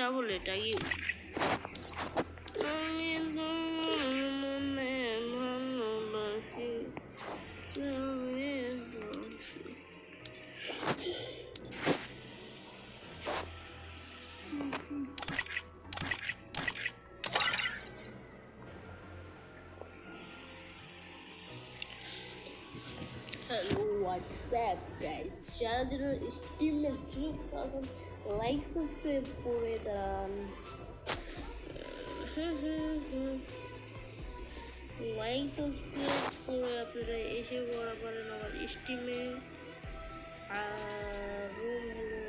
double it, are you? Hello WhatsApp guys যারা যারা স্টিমে যোগ আছেন লাইক সাবস্ক্রাইব করে দাঁড়ান লাইক সাবস্ক্রাইব করে আপনারা এসে পড়া পারেন আমার স্টিমে আর রুম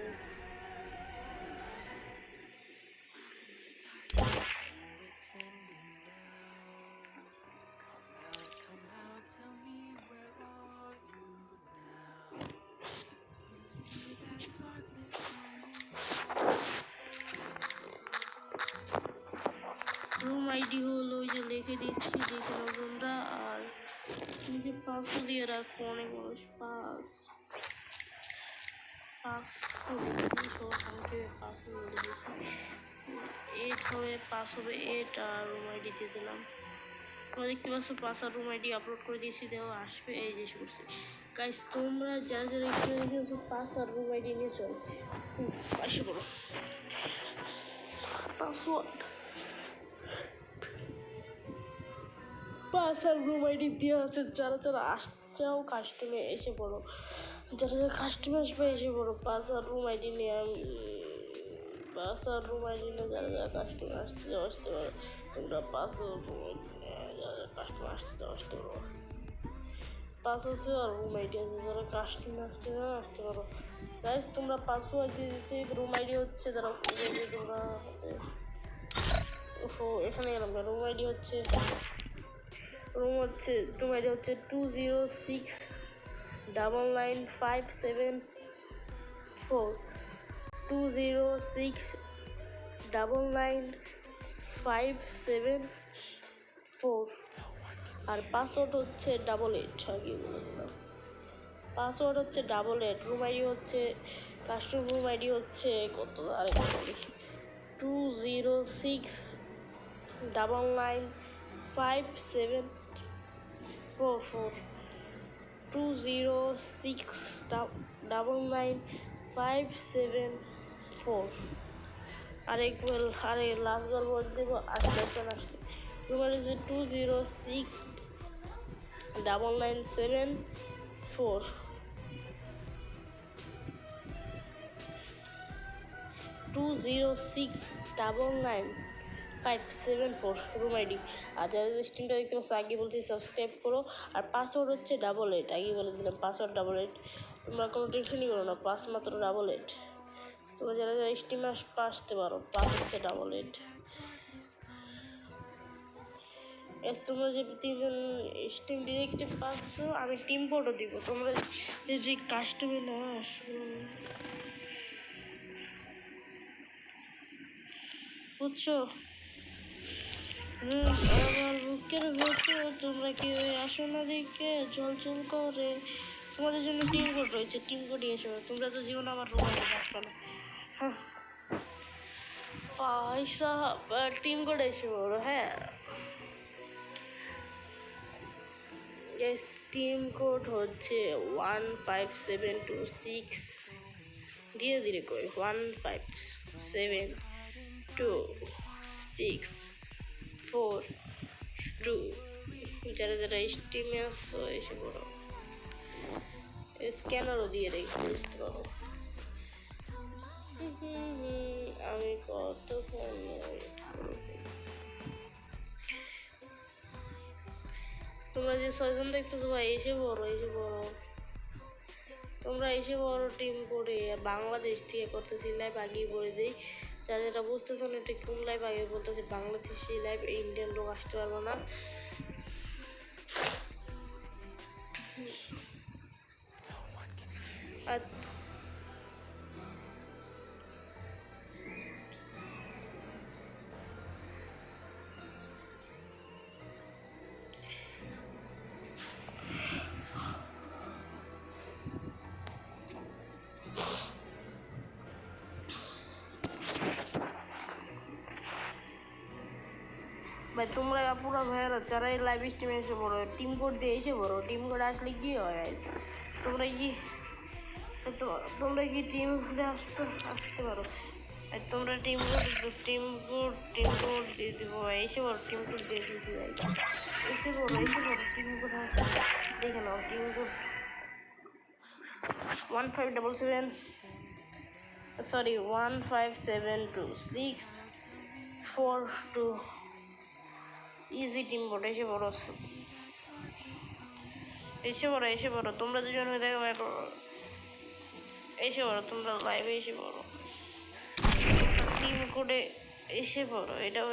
রুম আইডি হলো ওই যে লিখে দিচ্ছি দেখে নাও তোমরা আর নিজে পাসও দিয়ে রাখো, অনেক মানুষ পাস পাস পাস এইট হবে পাস হবে এইট আর রুম আইডি দিয়ে দিলাম। তোমরা দেখতে পাচ্ছ পাস আর রুম আইডি আপলোড করে দিয়েছি দেখো আসবে, এই যে করছে গাইস তোমরা যারা যারা একটু দিয়েছ পাস আর রুম আইডি নিয়ে চলো। আসে করো পাসওয়ার্ড। পাস আর রুম আইডি দেওয়া আছে যারা যারা আসছেও কাস্টমে এসে পড়ো যারা যারা কাস্টমে আসবে এসে পড়ো পাস আর রুম আইডি নিয়ে পাস আর রুম আইডি নিয়ে যারা যারা কাস্টমে আসতে যাও আসতে পারো, তোমরা পাস আর রুম আইডি যারা যারা কাস্টমে আসতে যাও আসতে পারো। পাস আছে আর রুম আইডি আছে, যারা কাস্টমে আসতে আসতে পারো। গাইস তোমরা পাসওয়ার্ড দিয়ে দিচ্ছি রুম আইডি হচ্ছে, যারা তোমরা, ও, এখানে গেলাম রুম আইডি হচ্ছে। রুম হচ্ছে রুম আইডি হচ্ছে two zero six double nine five seven four two zero six double nine five seven four আর পাসওয়ার্ড হচ্ছে ডাবল এইট আগে বলে দিলাম পাসওয়ার্ড হচ্ছে ডাবল এইট রুম আইডি হচ্ছে কাস্টমার রুম আইডি হচ্ছে, কত two zero six double nine five seven four four two zero six double nine five seven four আরে লাস্টবার বলে দেবো আস্তে আসলে তোমার হচ্ছে two zero six double nine seven four two zero six double nine five seven four room ID আর যারা স্ক্রিনটা দেখতে পাচ্ছ, আগে বলছি সাবস্ক্রাইব করো। আর পাসওয়ার্ড হচ্ছে ডাবল এইট আগে বলে দিলাম পাসওয়ার্ড ডাবল এইট তোমরা কোনো টেনশনই করো না পাস মাত্র ডাবল এইট তোমরা যারা যারা স্টিমে আসতে পারো পাস হচ্ছে ডাবল এইট তোমরা যে তিনজন স্টিম ডিরেক্টে পাচ্ছ, আমি টিম ফটো দিব। তোমরা যে কাস্টমে না আসো বুঝছ? আমার বুকের ভেতর তোমরা কি ওই আসনা দিকে ঝলঝল করে? তোমাদের জন্য টিম কোড রয়েছে, টিম কোড এসো। তোমরা তো জীবন আমার রুমালে থাকবে না। হ্যাঁ পয়সা টিম কোড এসে বলো হ্যাঁ টিম কোড হচ্ছে one five seven two six. ধীরে ধীরে করে one five seven two six. Four, two, যারা যারা স্টিমে আসছো এসে পড়ো। স্ক্যানারও দিয়ে রেখে বুঝতে পারো। আমি কত তোমরা যে ছয়জন দেখতেছো ভাই, এসে বড় এসে বড় তোমরা এসে বড় টিম করে। বাংলাদেশ থেকে করতেছি লাইভ আগিয়ে বলে দিই। যারা যেটা বুঝতেছে না এটা কোন লাইভ আগে বলতেছে বাংলাদেশি লাইভ ইন্ডিয়ান লোক আসতে পারব না। আর ভাই, তোমরা পুরো ভাইয়ারা যারা এই লাইভ স্ট্রিমে এসে পড়ো টিম কোড দিয়ে এসে পড়ো টিম কোড আসলে কি হয় তোমরা কি, তো- তোমরা কি টিম কোডে আসতে আসতে পারো? তোমরা team code team code team code দিয়ে দিব, ভাই, এসে পড়ো টিম কোড দিয়ে দিবি, ভাই। এসে পড়ো এসে পড়ো টিম কোড দেখে নাও team code one five double seven sorry one five seven two six four two easy team বড় এসে বড় এসে বড় এসে বড় তোমরা দুজন হয়ে দেখো এসে বড় তোমরা লাইভে এসে বড় টিম করে এসে পড়ো, এটাও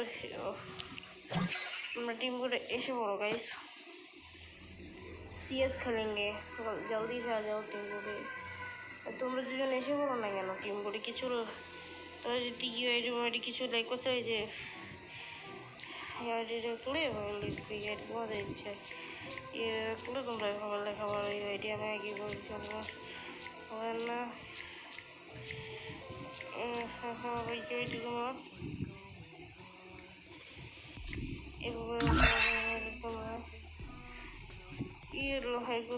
তোমরা টিম করে এসে পড়ো গাইস সিএস খেলেঙ্গে। জলদি যা যাও টিম করে তোমরা দুজন এসে পড়ো না কেন? টিম করে কিছু তোমরা যদি কিছু লাইক করছ এই যে ইউআইডিটা খুলে লিখবে ইউআইডি তোমাদের ইচ্ছা ইয়ে খুলে তোমরা খাবার লেখা পারো ইউআইডি আমি আগে বলছি না হবে না ইউআইডি তোমার এভাবে তোমরা ইয়ে লোহাই তো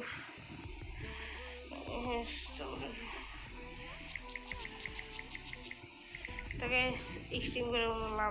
গাইস স্ট্রিম করে লাভ